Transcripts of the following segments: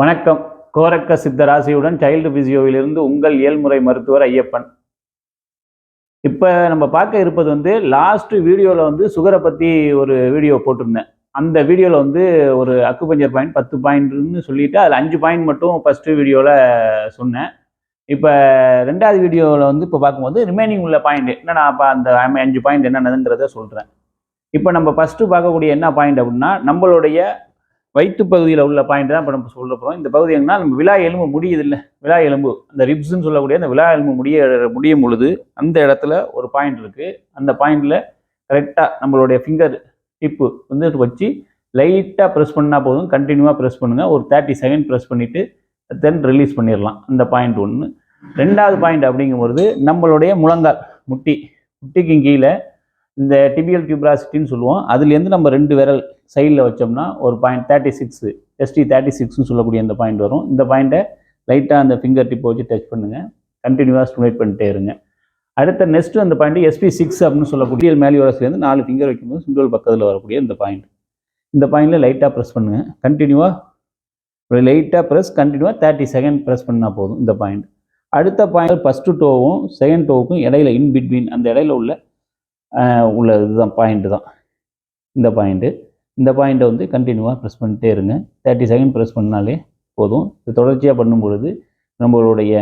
வணக்கம். கோரக்க சித்த ராசியுடன் சைல்டு பிசியோவிலிருந்து உங்கள் இயல்முறை மருத்துவர் ஐயப்பன். இப்போ நம்ம பார்க்க இருப்பது வந்து லாஸ்ட் வீடியோவில் வந்து சுகரை பற்றி ஒரு வீடியோ போட்டிருந்தேன். அந்த வீடியோவில் வந்து ஒரு அக்குபஞ்சர் பாயிண்ட் பத்து பாயிண்ட்னு சொல்லிட்டு அதில் அஞ்சு பாயிண்ட் மட்டும் ஃபஸ்ட்டு வீடியோவில் சொன்னேன். இப்போ ரெண்டாவது வீடியோவில் வந்து இப்போ பார்க்கும்போது ரிமைனிங் உள்ள பாயிண்ட் என்னன்னா அப்போ அந்த அஞ்சு பாயிண்ட் என்னென்னதுங்கிறத சொல்கிறேன் இப்போ நம்ம ஃபஸ்ட்டு பார்க்கக்கூடிய என்ன பாயிண்ட் அப்படின்னா நம்மளுடைய வயிற்று பகுதியில் உள்ள பாயிண்ட் தான் இப்போ நம்ம சொல்ல போகிறோம் இந்த பகுதி எங்கன்னா நம்ம விழா எலும்பு முடியுது இல்லை விழா எலும்பு அந்த ரிப்ஸ்ன்னு சொல்லக்கூடிய அந்த விழா எலும்பு முடிய முடியும் பொழுது அந்த இடத்துல ஒரு பாயிண்ட் இருக்குது அந்த பாயிண்டில் கரெக்டாக நம்மளுடைய ஃபிங்கர் டிப்பு வந்து வச்சு லைட்டாக ப்ரெஸ் பண்ணால் போதும். கண்டினியூவாக ப்ரெஸ் பண்ணுங்கள் ஒரு தேர்ட்டி செகண்ட் ப்ரெஸ் பண்ணிவிட்டு தென் ரிலீஸ் பண்ணிடலாம். அந்த பாயிண்ட் ஒன்று ரெண்டாவது பாயிண்ட் அப்படிங்கும்பொழுது நம்மளுடைய முழங்கால் முட்டி முட்டிக்கு கீழே இந்த டிபியல் டியூப்ராசிட்டின்னு சொல்லுவோம். அதுலேருந்து நம்ம ரெண்டு விரல் சைடில் வச்சோம்னா ஒரு point thirty six ST thirty சிக்ஸ்னு சொல்லக்கூடிய அந்த பாயிண்ட் வரும். இந்த பாயிண்ட்டை லைட்டாக அந்த ஃபிங்கர் டிப்பை வச்சு டச் பண்ணுங்கள் கண்டினியூவாக ஸ்டிமுலேட் பண்ணிட்டே இருங்க. அடுத்த நெக்ஸ்ட்டு அந்த பாயிண்ட் எஸ்பி சிக்ஸ் அப்படின்னு சொல்லக்கூடிய மேலியோரஸ்லேருந்து நாலு ஃபிங்கர் வைக்கும்போது சுண்டல் பக்கத்தில் வரக்கூடிய இந்த பாயிண்ட் இந்த பாயிண்டில் லைட்டாக ப்ரெஸ் பண்ணுங்கள் கண்டினியூவாக லைட்டாக ப்ரெஸ் கண்டினியூவாக தேர்ட்டி செகண்ட் ப்ரெஸ் பண்ணால் போதும் இந்த பாயிண்ட் அடுத்த பாயிண்ட் ஃபஸ்ட்டு டோவும் செகண்ட் டோவுக்கும் இடையில இன் பிட்வீன் அந்த இடையில உள்ள உள்ள இதுதான் பாயிண்ட்டு தான். இந்த பாயிண்ட்டு இந்த பாயிண்ட்டை வந்து கண்டினியூவாக ப்ரெஸ் பண்ணிட்டே இருங்க. தேர்ட்டி செகண்ட் ப்ரெஸ் பண்ணாலே போதும். இது தொடர்ச்சியாக பண்ணும் பொழுது நம்மளுடைய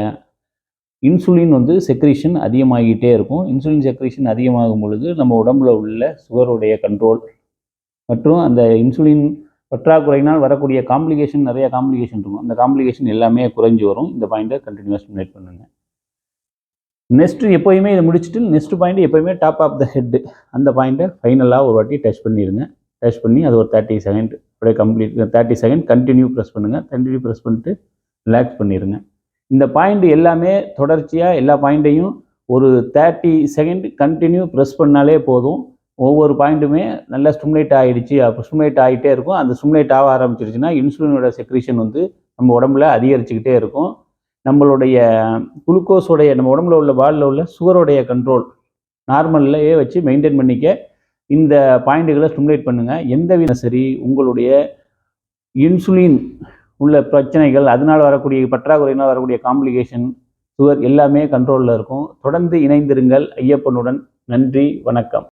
இன்சுலின் வந்து செக்ரீஷன் அதிகமாகிட்டே இருக்கும். இன்சுலின் செக்ரீஷன் அதிகமாகும் பொழுது நம்ம உடம்புல உள்ள சுகருடைய கண்ட்ரோல் மற்றும் அந்த இன்சுலின் பற்றாக்குறையினால் வரக்கூடிய காம்ப்ளிகேஷன் நிறைய காம்ப்ளிகேஷன் இருக்கும். அந்த காம்ப்ளிகேஷன் எல்லாமே குறைஞ்சி வரும். இந்த பாயிண்ட்டை கண்டினியூஸ் ஸ்டிமுலேட் பண்ணுங்கள் நெக்ஸ்ட்டு எப்போயுமே இதை முடிச்சுட்டு நெக்ஸ்ட் பாயிண்ட் எப்போயுமே டாப் ஆஃப் த ஹெட்டு அந்த பாயிண்ட்டை ஃபைனலாக ஒரு வாட்டி டச் பண்ணிடுங்க. டச் பண்ணி அது ஒரு தேர்ட்டி செகண்ட் அப்படியே complete thirty second continue press பண்ணுங்கள் கண்டினியூ ப்ரெஸ் பண்ணிட்டு ரிலாக்ஸ் பண்ணிடுங்க. இந்த பாயிண்ட் எல்லாமே தொடர்ச்சியாக எல்லா பாயிண்ட்டையும் ஒரு தேர்ட்டி செகண்ட் கண்டினியூ ப்ரெஸ் பண்ணாலே போதும். ஒவ்வொரு பாயிண்ட்டுமே நல்லா ஸ்டிமுலேட் ஆகிடுச்சு அப்போ ஸ்டிமுலேட் ஆகிட்டே இருக்கும். அந்த ஸ்டிமுலேட் ஆக ஆரம்பிச்சிருச்சுன்னா இன்சுலினோட செக்ரீஷன் வந்து நம்ம உடம்புல அதிகரிச்சுக்கிட்டே இருக்கும். நம்மளுடைய குளுக்கோஸோடைய நம்ம உடம்புல உள்ள வாலில் உள்ள சுகருடைய கண்ட்ரோல் நார்மல்லையே வச்சு மெயின்டைன் பண்ணிக்க இந்த பாயிண்ட்டுகளை ஸ்டிமுலேட் பண்ணுங்கள் எந்த வித சரி உங்களுடைய இன்சுலின் உள்ள பிரச்சனைகள் அதனால் வரக்கூடிய பற்றாக்குறையினால் வரக்கூடிய காம்ப்ளிகேஷன் சுகர் எல்லாமே கண்ட்ரோலில் இருக்கும். தொடர்ந்து இணைந்திருங்கள். ஐயப்பனுடன் நன்றி வணக்கம்.